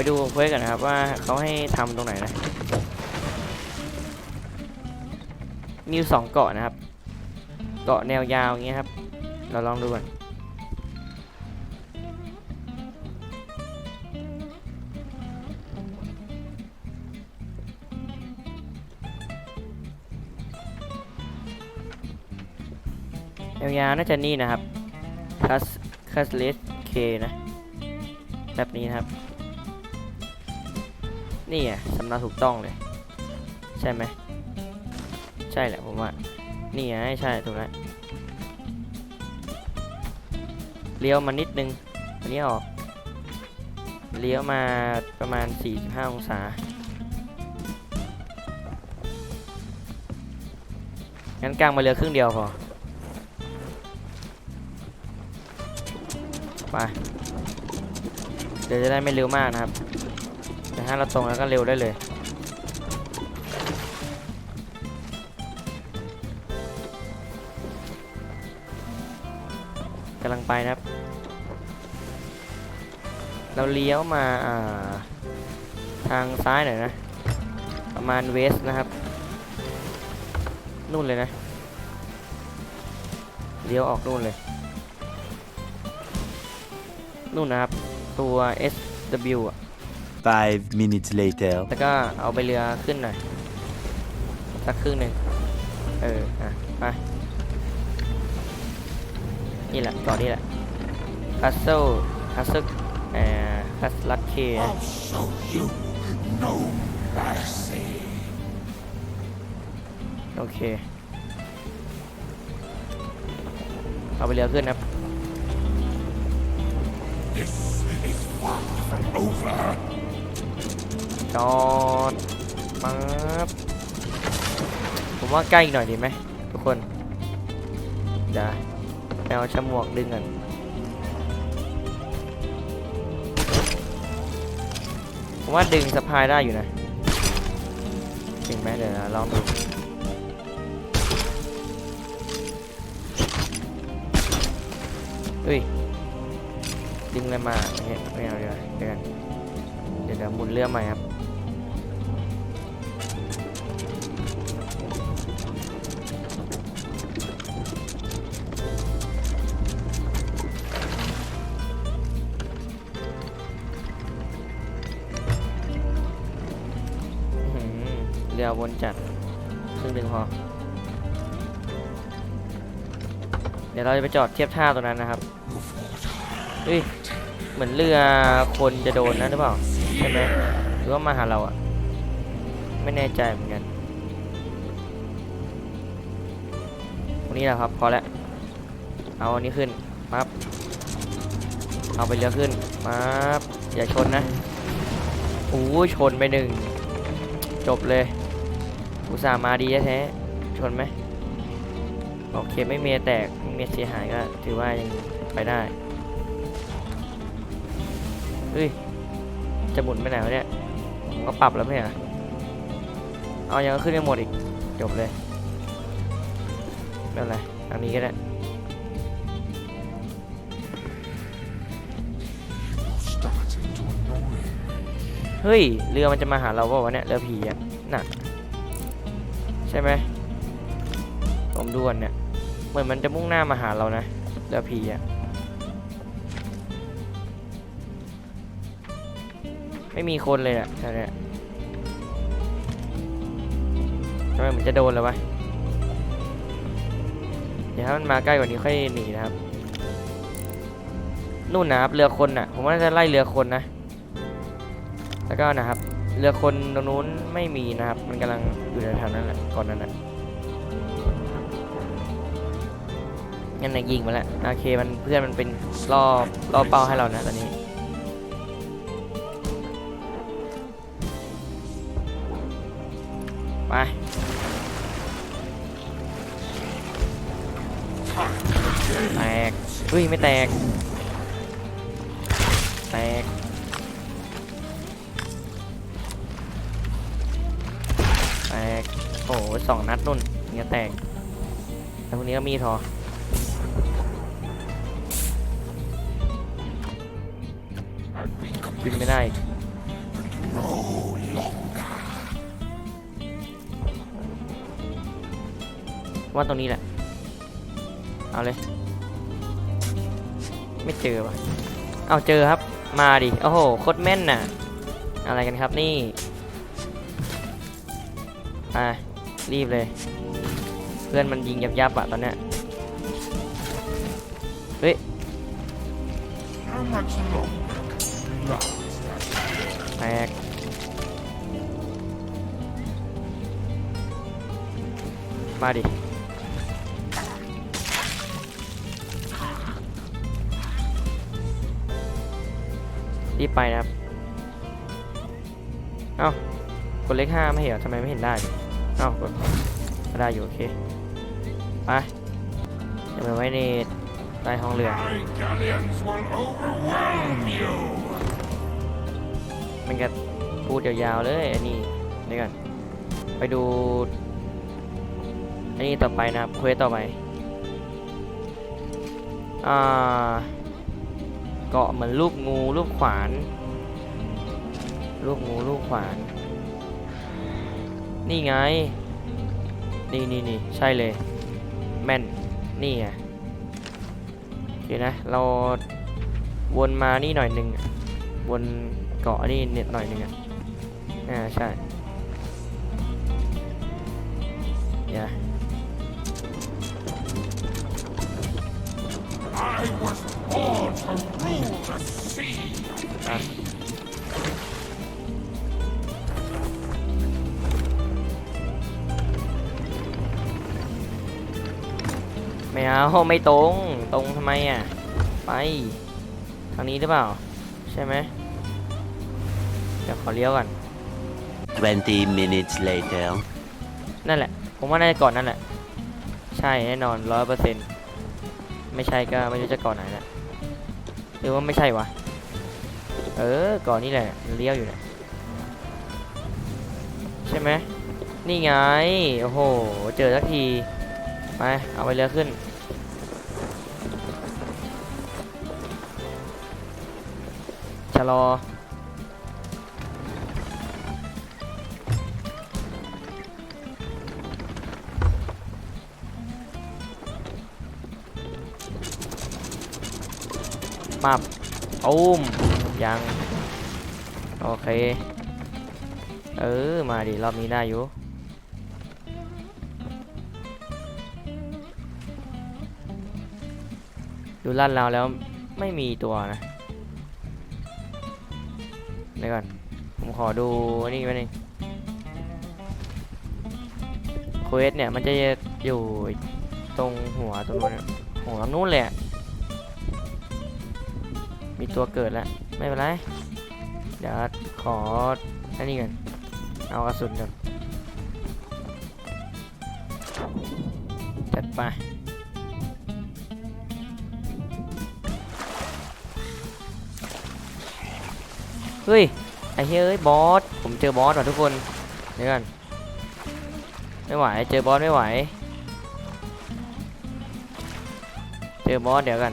ไปดูเควสกันนะครับว่าเขาให้ทำตรงไหนนะ มีสองเกาะนะครับ เกาะแนวยาวอย่างเงี้ยครับ เราลองดูก่อนแนวยาวน่าจะนี่นะครับคัสคัสเลสเคนะ แบบนี้นะครับ นี่อะสำเนาถูกต้องเลย ใช่ไหมใช่แหละผมว่า นี่ไงใช่ถูกแล้วเลี้ยวมานิดนึงอันนี้ออก เลี้ยวมาประมาณ 45 องศา งั้นกลางมาเรือครึ่งเดียวพอ ไป เดี๋ยวจะได้ไม่เร็วมากนะครับ แต่ถ้าเราตรงแล้วก็เร็วได้เลยกำลังไปนะครับ เราเลี้ยวมาาทางซ้ายหน่อยนะ ประมาณเวสนะครับ นู่นเลยนะ เลี้ยวออกนู่นเลย นู่นนะครับ ตัว SW อะ Five minutes later. แล้วก็เอาไปเรือขึ้นหน่อยสักครึ่งหนึ่งเออ อะไปนี่แหละต่อนี่แหละคัสเซิลคัสเซิลเอ่อคัสลัดเคโอเค เอาไปเรือขึ้นนะครับ จอดมาบผมว่าใกล้อีกหน่อยดีไหมทุกคนเดี๋ยวเอาฉมวกดึงกันผมว่าดึงสะพายได้อยู่นะจริงไหมเดี๋ยวนะลองดูเฮ้ยดึงอะไรมาโอเคไม่เอาเดี๋ยวเดี๋ยวกันเดี๋ยวเดี๋ยวหมุนเรือใหม่ครับ เรือวนจัดครึ่งหนึ่งพอ เดี๋ยวเราจะไปจอดเทียบท่าตรงนั้นนะครับเฮ้ยเหมือนเรือคนจะโดนนะหรือเปล่าใช่ไหมหรือว่ามาหาเราอะไม่แน่ใจเหมือนกันวันนี้แหละครับพอแล้วเอาอันนี้ขึ้นปั๊บเอาไปเรือขึ้นปั๊บอย่าชนนะโอ้ยชนไปหนึ่งจบเลย อุตส่าห์มาดีแท้ๆชนไหมโอเคไม่เมียแตกไม่เมียเสียหายก็ถือว่ายังไปได้เฮ้ยจะหมุนไปไหนวะเนี่ยผมก็ปรับแล้วไม่เหรอเอายังขึ้นไม่หมดอีกจบเลยไม่เป็นไรทางนี้ก็ได้เฮ้ย เรือมันจะมาหาเราเปล่าวะเนี่ย เรือผีอะน่ะ ใช่ไหมผมดูก่อนเนี่ย เหมือนมันจะมุ่งหน้ามาหาเรานะเรือผีอะไม่มีคนเลยอะแถวเนี้ยทำไมเหมือนจะโดนแล้ววะเดี๋ยวถ้ามันมาใกล้กว่านี้ค่อยหนีนะครับ นู่นนะครับเรือคนน่ะ ผมว่าจะไล่เรือคนนะ แล้วก็นะครับ เรือคนตรงนู้นไม่มีนะครับ มันกำลังอยู่แถวๆนั้นแหละก่อนนั้นนะงั้นนะยิงมาแล้วโอเคมันเพื่อนมันเป็นรอบรอบเป้าให้เรานะตอนนี้ไปแตกเฮ้ยไม่แตก แตก อ้โหสองนัดนุ่นเงี้ยแตกแล้วพวกนี้ก็มีทอบินไม่ได้ว่าตรงนี้แหละ เอาเลย ไม่เจอวะเอาเจอครับ มาดิ โอ้โห โคตรแม่นน่ะ อะไรกันครับนี่ รีบเลย เพื่อนมันยิงยับยับๆอะตอนเนี้ยเฮ้ยแตกมาดิรีบไปนะครับ เอ้ากดเลขห้าไม่เห็นทำไมไม่เห็นได้ เอ้ากดก็ได้อยู่โอเค ไปเดี๋ยวไปไว้ในใต้ห้องเรือ My galleons will overwhelm you. มันก็พูดยาวๆเลยอันนี้เดี๋ยวก่อนไปดู อันนี้ต่อไปนะครับเควสต่อไป อ่า เกาะเหมือนรูปงูรูปขวาน รูปงูรูปขวาน นี่ไง นี่นี่นี่ใช่เลย แม่น นี่ไงโอเคนะ เราวนมานี่หน่อยหนึ่งวนเกาะนี่เน็ตหน่อยหนึ่งอะ อ่า ใช่อย่า I was born to rule the sea. อะ ไม่เอาไม่ตรง ตรงทำไมอะ ไป ทางนี้หรือเปล่า ใช่ไหมเดี๋ยวขอเลี้ยวก่อน20 minutes later. นั่นแหละ ผมว่าน่าจะก่อนนั่นแหละ ใช่แน่นอนร้อยเปอร์เซ็นต์ไม่ใช่ก็ไม่รู้จะก่อนไหนแหละหรือว่าไม่ใช่วะ เออ ก่อนนี่แหละมันเลี้ยวอยู่เนี่ยใช่ไหม นี่ไง โอ้โห เจอสักที ไป เอาไปเรือขึ้น ชะลอ ปับอุ้มยัง โอเค เออ มาดิ รอบนี้ได้อยู่ ดูลั่นเราแล้วไม่มีตัวนะเดี๋ยวก่อน ผมขอดูนี่ไว้หนึ่งเควสเนี่ยมันจะอยู่ตรงหัวตรงนู้นหัวนู้นเลยอะมีตัวเกิดแล้ว ไม่เป็นไร เดี๋ยวขออันนี้ก่อนเอากระสุนก่อนจัดไป ฮ้ย ไอ้เฮ้ยบอส ผมเจอบอสว่ะทุกคน เดี๋ยวก่อนไม่ไหว เจอบอสไม่ไหว เจอบอสเดี๋ยวกัน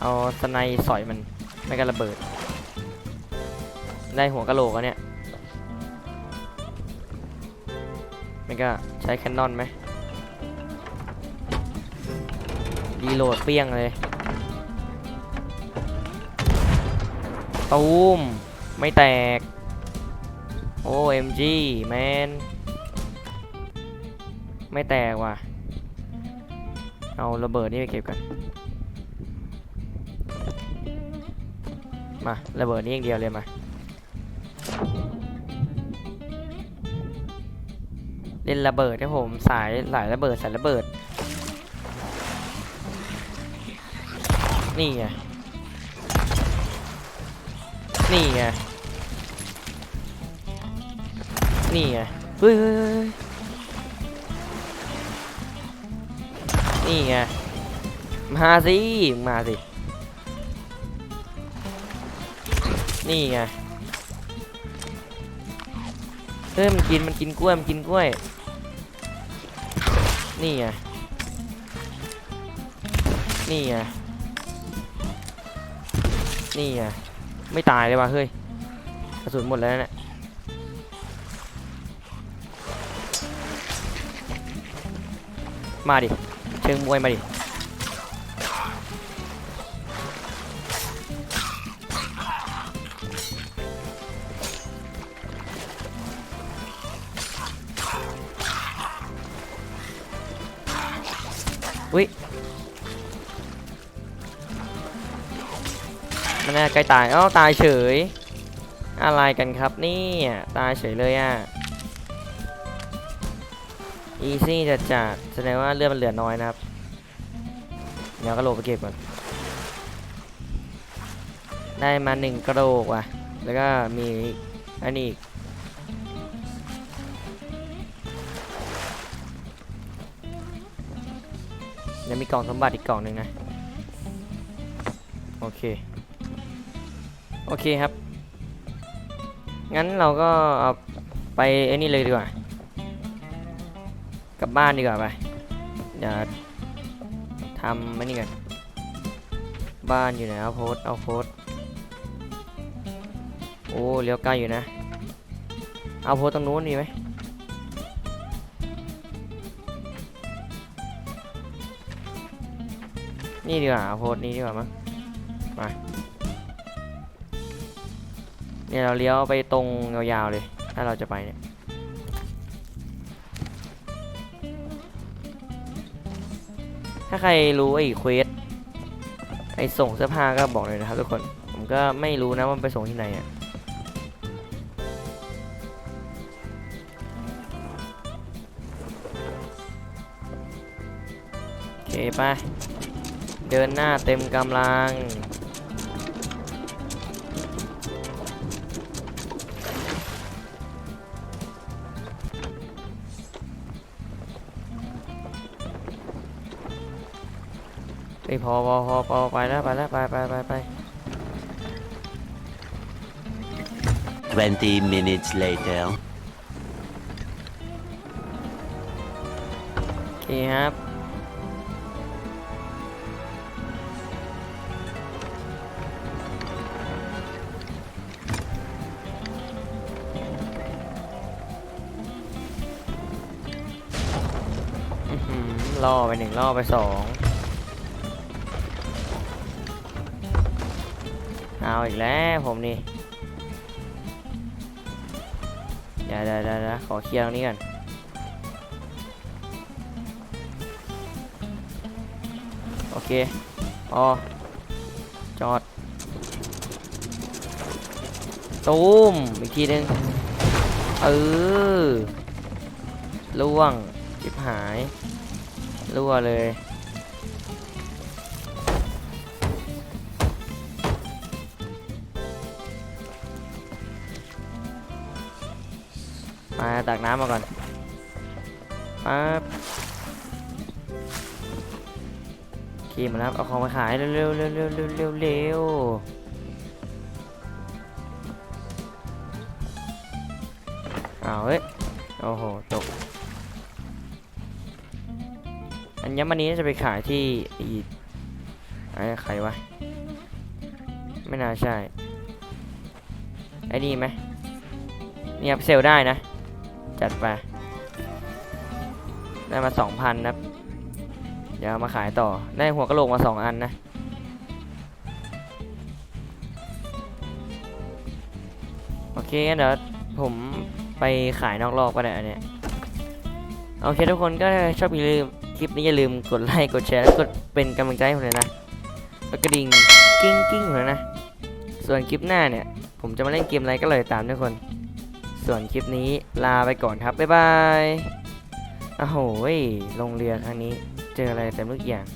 เอาสไนสอยมัน ไม่กันระเบิด ได้หัวกะโหลกอะเนี่ยไม่ก็ใช้แคนนอนไหมรีโหลดเปี้ยงเลย ตูม ไม่แตกโอ้เอ็มจีแมนไม่แตกว่ะ เอาระเบิดนี่ไปเก็บกัน มา ระเบิดนี้อย่างเดียวเลยมา เล่นระเบิดนะผม สายสายระเบิดสายระเบิด นี่ไง นี่ไง นี่ไงเฮ้ยนี่ไง มาสิ มาสิ นี่ไง เฮ้ยมันกินมันกินกล้วยมันกินกล้วย นี่ไง นี่ไง นี่ไง ไม่ตายเลยว่ะเฮ้ย กระสุนหมดแล้วเนี่ย มาดิ เชิงมวยมาดิ อุ้ยมันน่าใกล้ตายเอ้าตายเฉย อะไรกันครับนี่ ตายเฉยเลยอะ อีซี่จัดจัดแสดงว่าเลือดมันเหลือน้อยนะครับเดี๋ยวกระโหลกไปเก็บก่อนได้มาหนึ่งกระโหลกว่ะ แล้วก็มีอันนี้อีกเดี๋ยวมีกล่องสมบัติอีกกล่องหนึ่งนะ โอเค โอเคครับ งั้นเราก็เอาไปไอ้นี่เลยดีกว่า กลับบ้านดีกว่าไปเดี๋ยวทำไอ้นี่กันบ้านอยู่ไหนเอาโพสเอาโพสโอ้เลี้ยวใกล้อยู่นะ เอาโพสตรงนู้นดีไหมนี่ดีกว่าเอาโพสนี้ดีกว่ามั้งมาเนี่ยเราเลี้ยวไปตรงยาวๆเลย ถ้าเราจะไปเนี่ย ถ้าใครรู้ไอ้เควสไอ้ส่งเสื้อผ้าก็บอกเลยนะครับทุกคน ผมก็ไม่รู้นะว่าไปส่งที่ไหนอะโอเคไป เดินหน้าเต็มกำลัง ไปพอพอพอพอไปแล้วไปแล้วไปไปไปไป20 minutes later. โอเคครับ อื้อหือล่อไปหนึ่งล่อไปสอง เอาอีกแล้วผมนี่เดี๋ยวเดี๋ยวเดี๋ยวขอเคลียร์ตรงนี้ก่อนโอเคออจอดตูมอีกทีหนึงเออล่วงจิบหายรั่วเลย มาตักน้ำมาก่อนปั๊บขี่มาแล้วเอาของมาขายเร็วเร็วเร็วเร็วเร็วเร็วเร็วเอาเฮ้ย โอ้โห ตก อัญมณีน่าจะไปขายที่อีกไอ้ใครวะ ไม่น่าใช่ ไอ้นี่ไหมเนี่ยเซลได้นะ จัดไป ได้มาสองพันนะเดี๋ยวมาขายต่อ ได้หัวกระโหลกมาสองอันนะโอเคงั้นเดี๋ยวผมไปขายนอกรอบก็ได้อันเนี้ยโอเคทุกคนก็ชอบอย่าลืมคลิปนี้อย่าลืมกดไลค์กดแชร์แล้วกดเป็นกำลังใจให้ผมเลยนะแล้วกระดิ่งกิ้งกิ้งผมเลยนะ ส่วนคลิปหน้าเนี่ย ผมจะมาเล่นเกมอะไรก็เลยตามทุกคน ส่วนคลิปนี้ลาไปก่อนครับ บ๊ายบายโอ้โหลงเรือครั้งนี้เจออะไรเต็มทุกอย่าง